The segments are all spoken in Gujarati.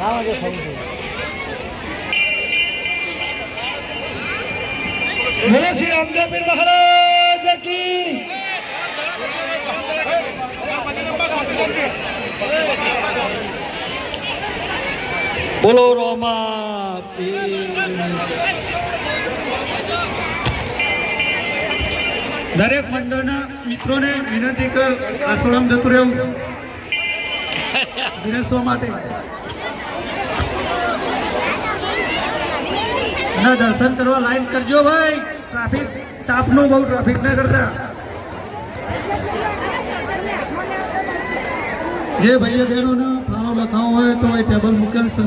બોલો શ્રી રામદેવ મહારાજ કી. બોલો દરેક મંડળના મિત્રોને વિનંતી કર આશ્રમ જતું રહેવું. વિનસવા માટે. ના દર્શન કરવા લાઈન કરજો ભાઈ. ટ્રાફિક, તાપનું બહુ ટ્રાફિક ના કરતા. જે ભાઈઓ બહેનોને ફાળો લખાવો હોય તો એ ટેબલ મૂકેલ છે.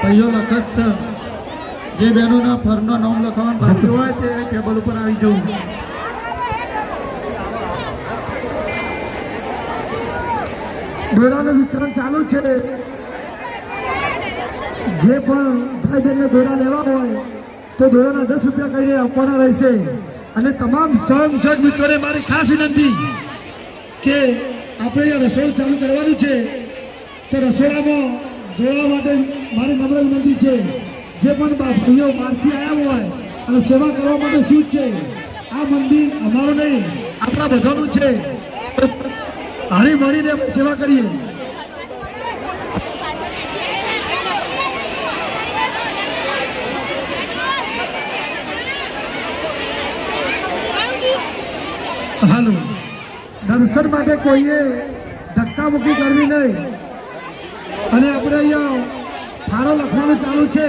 ભાઈઓ લખત છે. જે બહેનોના ફરનો નામ લખાવવાનું બાકી હોય તે ટેબલ ઉપર આવી જવું. મેળાનું વિતરણ ચાલુ છે. જે પણ ભાઈ બહેનને દોરા લેવા હોય, તો દોરાના દસ રૂપિયા કરીને આપવાના રહેશે. અને તમામ સ્વયંસેવક મિત્રોને મારી ખાસ વિનંતી કે આપણે અહીંયા રસોડું ચાલુ કરવાનું છે, તો રસોડામાં જોડવા માટે મારી નમ્ર વિનંતી છે. જે પણ ભાઈઓ બહારથી આવ્યા હોય, અને સેવા કરવા માટે શું છે, આ મંદિર અમારું નહીં, આપણા બધાનું છે. હળી મળીને સેવા કરીએ. હાલો. દર્શન માટે કોઈએ ધક્કામુક્કી કરવી નહીં. અને આપણે અહીંયા ફાળો લખવાનું ચાલુ છે.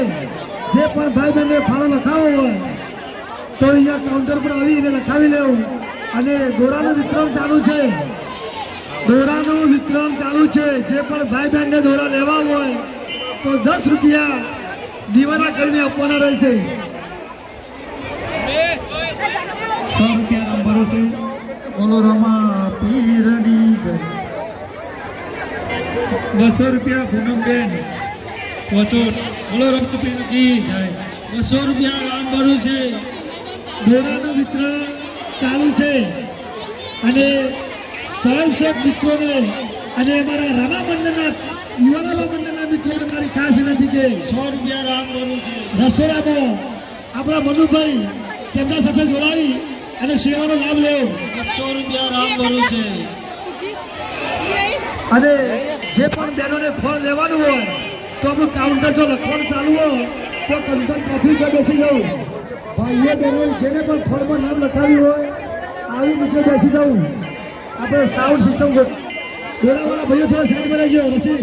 જે પણ ભાઈ બહેનને ફાળો લખાવો હોય, તો અહીંયા કાઉન્ટર પર આવીને લખાવી લેવું. અને દોરાનું વિતરણ ચાલુ છે. દોરાનું વિતરણ ચાલુ છે. જે પણ ભાઈ બહેનને દોરા લેવા હોય, તો દસ રૂપિયા દીવાના કરીને આપવાના રહેશે. સો રૂપિયા નંબરો ભરોસે બોલો રમા પીરની જય બસો રૂપિયા પૂનમબેન પહોંચો. બોલો રમા પીર કી જય બસો રૂપિયા રામ ભરું છે. દોરાનું વિતરણ ચાલુ છે. અને સ્વયંસેવક મિત્રોને અને અમારા રામા મંડળના યુવાના મંડળના મિત્રોને મારી ખાસ વિનંતી કે સો રૂપિયા રામ ભરું છે. રસોડામાં આપણા મનુભાઈ તેમના સાથે જોડાઈ. અને સેવાનો લાભ લેવો. બસો રૂપિયા રામ ભરોસે અને જે પણ બહેનોને ફળ લેવાનું હોય તો આપણું કાઉન્ટર જો લખવાનું ચાલુ હોય તો કંકન કાફી પર બેસી જવું. ભાઈએ બહેનો જેને પણ ફળમાં નામ લખાવ્યું હોય આવી નીચે બેસી જવું. આપણે સાઉન્ડ સિસ્ટમ દોડાવાળા ભાઈઓ થોડા સાઈડ પર રહેજો રસી.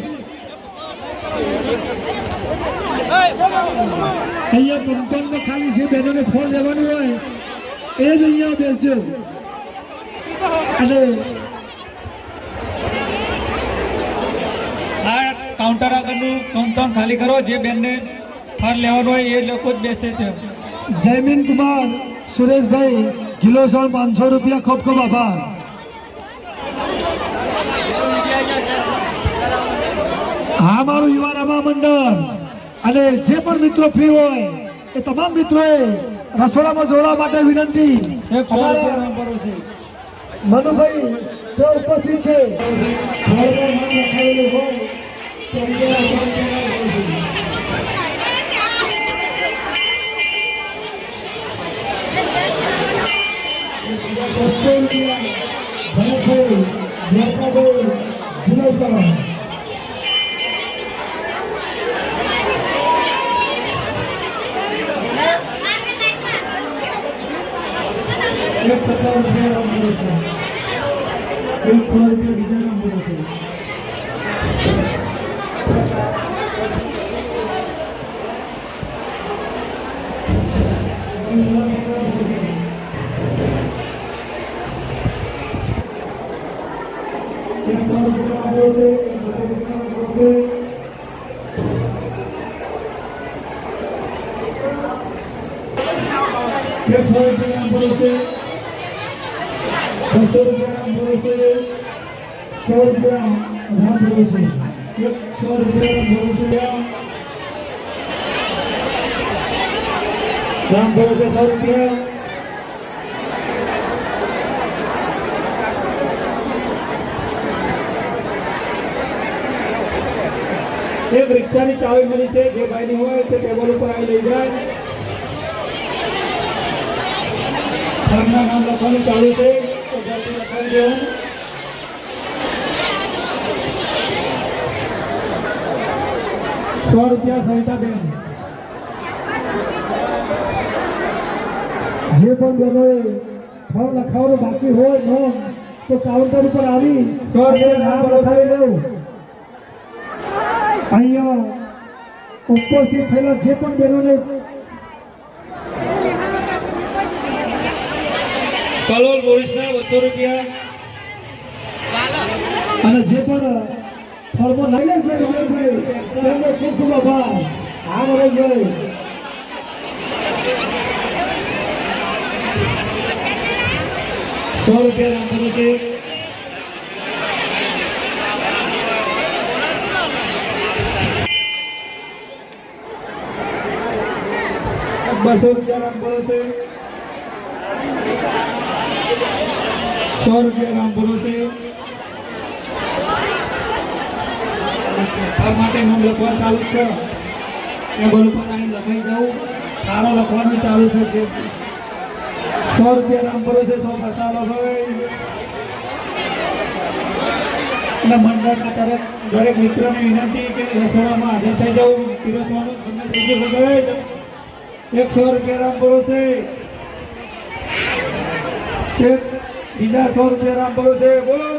અહીંયા કંકનમાં ખાલી જે બહેનોને ફળ લેવાનું હોય એ જ અહીંયા બેસજો અને આ કાઉન્ટર આગળનું કાઉન્ટર ખાલી કરો. જે બેનને ફર લેવાનું હોય એ લોકો જ બેસે છે. જયમીન કુમાર સુરેશભાઈ કિલો સોળ પાંચસો રૂપિયા ખૂબ ખૂબ આભાર. હા મારું યુવા રમા મંડળ. અને જે પણ મિત્રો ફ્રી હોય એ તમામ મિત્રોએ રસોડામાં જોડવા માટે વિનંતી એક સો રૂપિયા અમારા રામ ભરોસે મનુભાઈ તે ઉપસ્થિત છે ફળમાં નામ એક સો રૂપિયા રામ ભરોસે એક સો રૂપિયા રામ ભરોસે એકસો રૂપિયા ભરોસે બસો રૂપિયા ભરોસે સો રૂપિયા રામ ભરોસે એકસો રૂપિયા ભરોસે રામ ભરોસે સો રૂપિયા એક રિક્ષાની ચાવી મળી છે. જે ભાઈની હોય તે ટેબલ ઉપર આવી લઈ જાય. ઘરના નામ લખવાનું ચાલુ છે. તો જલ્દી લખાવી દેવું. સો રૂપિયા સવિતાબેન જે પણ બહેનોએ ફોર્મ લખાવવાનું બાકી હોય નોમ તો કાઉન્ટર ઉપર આવી સો રૂપિયા નામ લખાવી લઉં અહીંયા ઉપસ્થિત થયેલા જે પણ બહેનોને કલોલ બોરિસના બસો રૂપિયા અને જે પણ ફોર્મો નૈલેશભાઈ રમેશભાઈ, તેમનો ખૂબ ખૂબ આભાર. હા નરેશભાઈ સો રૂપિયા નામ છે. બસો રૂપિયા નામ ભરો છે સો રૂપિયા નામ ભરો છે. આ માટે હું લખવા ચાલુ છે. એ બોલ આવીને લખાઈ જાઉં. તારો લખવાનું ચાલુ છે સો રૂપિયા નામ ભરો છે, સો મસાલો હોય અને મંડળના તરફ દરેક મિત્રોને વિનંતી કે રસોડામાં હાજર થઈ જવું પીરસવાનું. તમને થઈ ગયું એકસો રૂપિયા રામ ભરો છે. એક, બીજા સો રૂપિયા રામ ભરો છે. બોલો.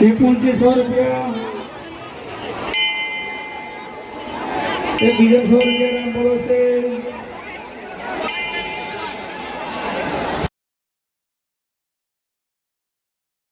વિપુલજી સો રૂપિયા. એક બીજા સો રૂપિયા રામ છે.